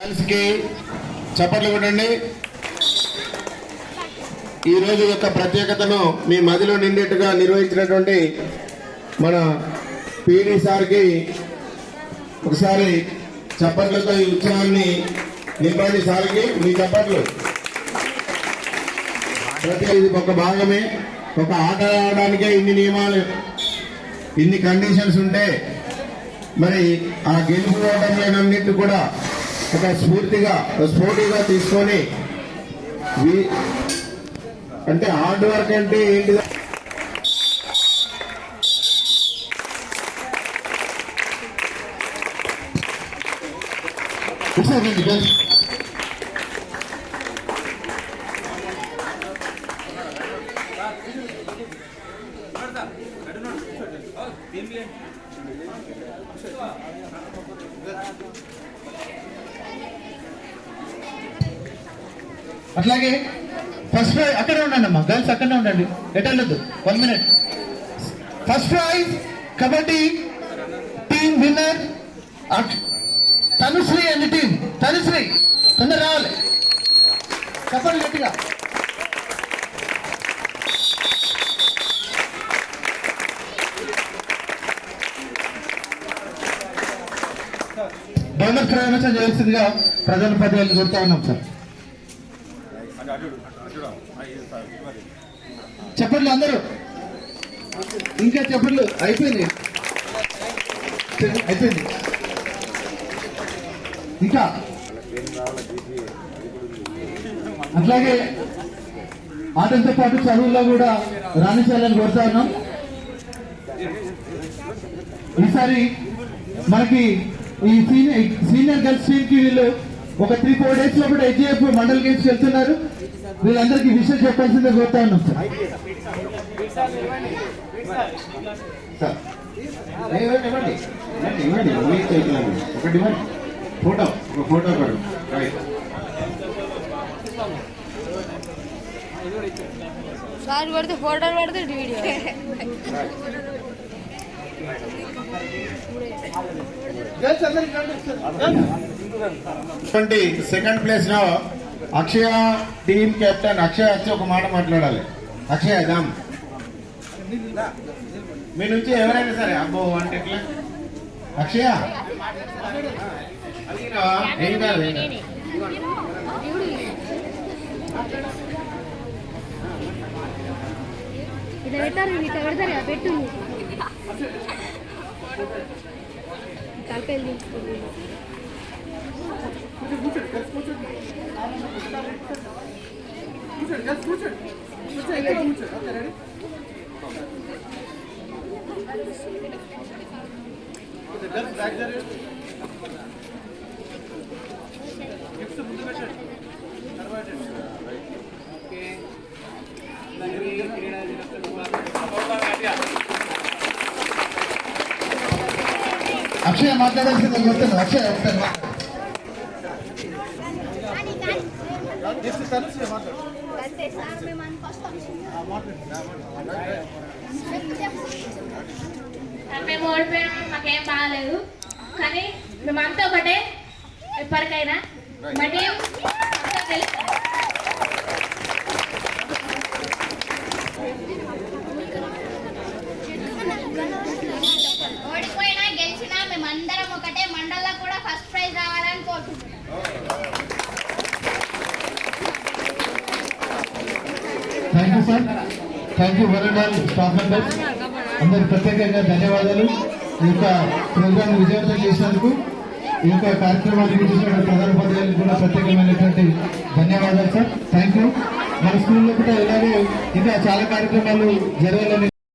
కి చప్పట్లు కొట్టండి. ఈ రోజు యొక్క ప్రత్యేకతను మీ మదిలో నిండేట్టుగా నిర్వహించినటువంటి మన పీడి సార్కి ఒకసారి చప్పట్లతో ఈ ఉత్సవాన్ని నింపండి సార్కి మీ చప్పట్లు. ప్రతి ఇది ఒక భాగమే ఒక ఆట ఆడడానికే ఇన్ని నియమాలు ఇన్ని కండిషన్స్ ఉంటే మరి ఆ గెలుపు ఓటర్లన్నింటి కూడా ఒక స్ఫూర్తిగా స్ఫూర్తిగా తీసుకొని అంటే హార్డ్ వర్క్ అంటే ఏంటి కూర్చోండి girls. అట్లాగే ఫస్ట్ ప్రైజ్ అక్కడే ఉండండి అమ్మా. గర్ల్స్ అక్కడే ఉండండి. ఎటెళ్ళొద్దు one minute first prize kabaddi team winner Tanushree and team Tanushree తొందర రావాలి. చెప్పండి గట్టిగా. బౌలర్ ప్రయోజనం చేయాల్సిందిగా ప్రజల పదివేలు కోరుతా ఉన్నాం సార్ చెప్పండి అందరూ. ఇంకా చెప్పండి. అయిపోయింది. అయిపోయింది. ఇంకా. అట్లాగే ఆటలతో పాటు చదువుల్లో కూడా రాణించాలని కోరుతా ఉన్నాం. ఈసారి మనకి ఈ సీనియర్ సీనియర్ గర్ల్స్ టీమ్కి వీళ్ళు ఒక త్రీ ఫోర్ డేస్లో కూడా హెచ్ఏఎఫ్ మండల్ గేమ్స్ వెళ్తున్నారు. వీళ్ళందరికీ విషయం చెప్పాల్సిందే కోరుతా ఉన్నాం సార్ సార్ ఇవ్వండి ఇవ్వండి. ఒకటి ఇవ్వండి. ఫోటో ఒక ఫోటో కూడా రైట్. సార్ పడితే ఫోటోలు పడితే వీడియో సెకండ్ ప్లేస్లో అక్షయ టీమ్ కెప్టెన్ అక్షయ వచ్చి ఒక మాట మాట్లాడాలి. అక్షయ దామ్ మీ నుంచి ఎవరైనా సరే అబ్బో అంటే ఎట్లా? అక్షయ? అడిగినావా? ఏం కాదు ఇట్లా పెడతారు కదా పెట్టు. తలకాయలు అక్షయ మాట్లాడాల్సిందే కోరుతున్నా అక్షయ ఒకసారి మాట్లాడు. మేము ఓడిపోయాం మాకేం బాగాలేదు. కానీ మేమంతా ఒకటే ఎప్పటికైనా మా టీం ఓడిపోయినా గెలిచినా మేమందరం ఒకటే. మండల్లో కూడా ఫస్ట్ ప్రైజ్ రావాలని కోరుకుంటున్నాం. Thank you sir thank you Warangal staff members అందరికి ప్రత్యేకంగా ధన్యవాదాలు. ఈ యొక్క ప్రోగ్రామ్ విజయవంతం చేసినందుకు ఈ యొక్క కార్యక్రమానికి చేసిన ప్రధాన ఉపాధ్యాయులకు కూడా ప్రత్యేకమైనటువంటి ధన్యవాదాలు సార్ థ్యాంక్ యూ మన స్కూల్లో కూడా ఇలాగే ఇంకా చాలా కార్యక్రమాలు జరగాలని